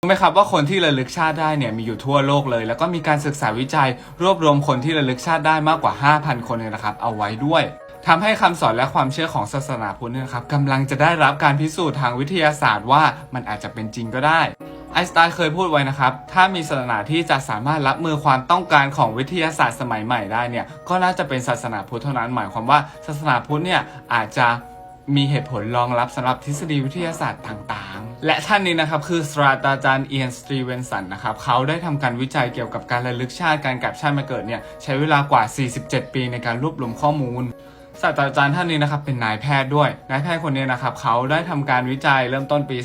รู้ไหมครับว่าคนที่ระลึกชาติได้เนี่ยมีอยู่ทั่วโลกเลย แล้วก็มีการศึกษาวิจัย รวบรวมคนที่ระลึกชาติได้มากกว่า 5,000 คนเลยนะครับ เอาไว้ด้วยทำให้คำสอนและความเชื่อของศาสนาพุทธนะครับกำลังจะได้รับการพิสูจน์ทางวิทยาศาสตร์ว่ามันอาจจะเป็นจริงก็ได้ไอสไตน์เคยพูดไว้นะครับ ถ้ามีศาสนาที่จะสามารถรับมือความต้องการของวิทยาศาสตร์สมัยใหม่ได้เนี่ยก็น่าจะเป็นศาสนาพุทธเท่านั้นหมายความว่าศาสนาพุทธเนี่ยอาจจะมีเหตุผลรองรับสำหรับทฤษฎีวิทยาศาสตร์ต่างๆ และท่านนี้นะครับคือศาสตราจารย์เอียนสตรีเวนสันนะครับเขาได้ทำการวิจัยเกี่ยวกับการระลึกชาติการกลับชาติมาเกิดเนี่ยใช้เวลากว่า 47 ปีในการรวบรวมข้อมูลศาสตราจารย์ท่านนี้นะครับเป็นนายแพทย์ด้วย นายแพทย์คนนี้นะครับเขาได้ทำการวิจัยเริ่มต้นปี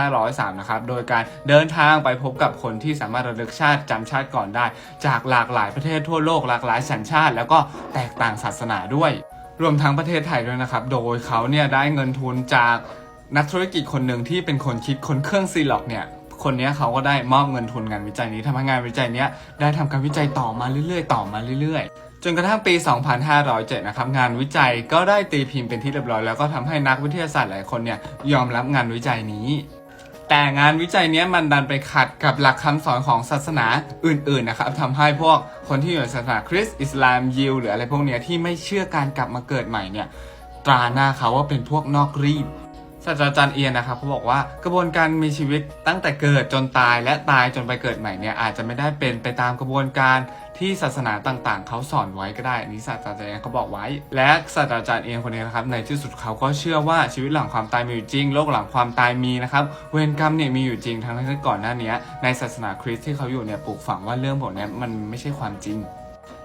2503 นะครับ โดยการเดินทางไปพบกับคนที่สามารถระลึกชาติจำชาติก่อนได้ จากหลากหลายประเทศทั่วโลกหลากหลายสัญชาติ แล้วก็แตกต่างศาสนาด้วย รวมทั้งประเทศไทยด้วยนะครับ โดยเขาเนี่ยได้เงินทุนจาก นักธุรกิจคนหนึ่งที่เป็นคนคิดคนเครื่องซีล็อกเนี่ยคนนี้เขาก็ได้มอบเงินทุนงานวิจัยนี้ทำให้งานวิจัยนี้ได้ทำการวิจัยต่อมาเรื่อยๆ ต่อมาเรื่อยๆ จนกระทั่งปี 2507 นะครับ งานวิจัยก็ได้ตีพิมพ์เป็นที่เรียบร้อย แล้วก็ทำให้นักวิทยาศาสตร์หลายคนเนี่ยยอมรับงานวิจัยนี้ แต่งานวิจัยนี้มันดันไปขัดกับหลักคำสอนของศาสนาอื่นๆ นะครับทำให้พวกคนที่อยู่ในศาสนาคริสต์อิสลามยิวหรืออะไรพวกเนี้ยที่ไม่เชื่อการกลับมาเกิดใหม่เนี่ยตราหน้าเขาว่าเป็นพวกนอกรีด ศาสตราจารย์เอียนนะครับเขาบอกว่ากระบวนการมีชีวิตตั้งแต่เกิดจนตายและตายจนไปเกิดใหม่เนี่ยอาจจะไม่ได้เป็นไปตามกระบวนการที่ศาสนาต่างๆ เขาสอนไว้ก็ได้อันนี้ศาสตราจารย์เอียนเขาบอกไว้ และศาสตราจารย์เอียนคนนี้นะครับในที่สุดเขาก็เชื่อว่าชีวิตหลังความตายมีอยู่จริงโลกหลังความตายมีนะครับเวรกรรมเนี่ยมีอยู่จริงทั้งที่ก่อนหน้านี้ในศาสนาคริสต์ที่เขาอยู่เนี่ยปลูกฝังว่าเรื่องพวกนี้มันไม่ใช่ความจริง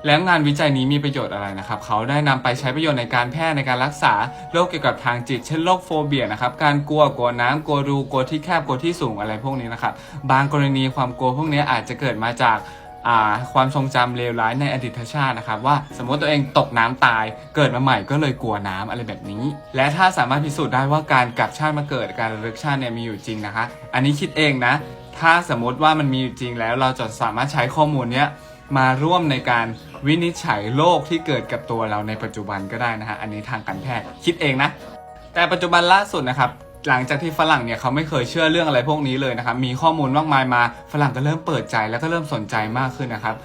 แล้วงานวิจัยนี้มีประโยชน์อะไรนะครับเขาได้นำไปใช้ประโยชน์ในการแพทย์ในการรักษาโรคเกี่ยวกับทางจิต เช่นโรคโฟเบียนะครับการกลัวกลัวน้ำกลัวรูกลัวที่แคบกลัวที่สูงอะไรพวกนี้นะครับบางกรณีความกลัวพวกนี้อาจจะเกิดมาจากความทรงจำเลวร้ายในอดีตชาตินะครับว่าสมมติตัวเองตกน้ำตายเกิดมาใหม่ก็เลยกลัวน้ำอะไรแบบนี้ และถ้าสามารถพิสูจน์ได้ว่าการกลับชาติมาเกิดการระลึกชาติเนี่ยมีอยู่จริงนะคะ อันนี้คิดเองนะ ถ้าสมมติว่ามันมีอยู่จริงแล้วเราจะสามารถใช้ข้อมูลเนี้ย มาร่วมในการวินิจฉัยโรคที่เกิดกับตัวเราในปัจจุบันก็ได้นะฮะอันนี้ทางการแพทย์คิดเองนะ แต่ปัจจุบันล่าสุดนะครับหลังจากที่ฝรั่งเนี่ยเขาไม่เคยเชื่อเรื่องอะไรพวกนี้เลยนะครับมีข้อมูลมากมายมาฝรั่งก็เริ่มเปิดใจแล้วก็เริ่มสนใจมากขึ้นนะครับ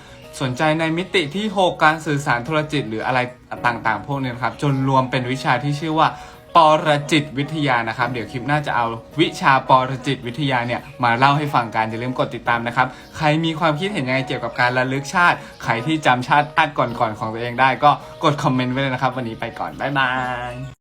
สนใจในมิติที่ 6 การสื่อสารโทรจิต หรืออะไรต่างๆ พวกนี้นะครับจนรวมเป็นวิชาที่ชื่อว่า ปรจิตวิทยานะครับ เดี๋ยวคลิปหน้าจะเอาวิชาปรจิตวิทยาเนี่ยมาเล่าให้ฟังกันอย่าลืมกดติดตามนะครับ ใครมีความคิดเห็นยังไงเกี่ยวกับการระลึกชาติ ใครที่จำชาติชาติก่อนๆของตัวเองได้ก็กดคอมเมนต์ไว้เลยนะครับ วันนี้ไปก่อน บ๊ายบาย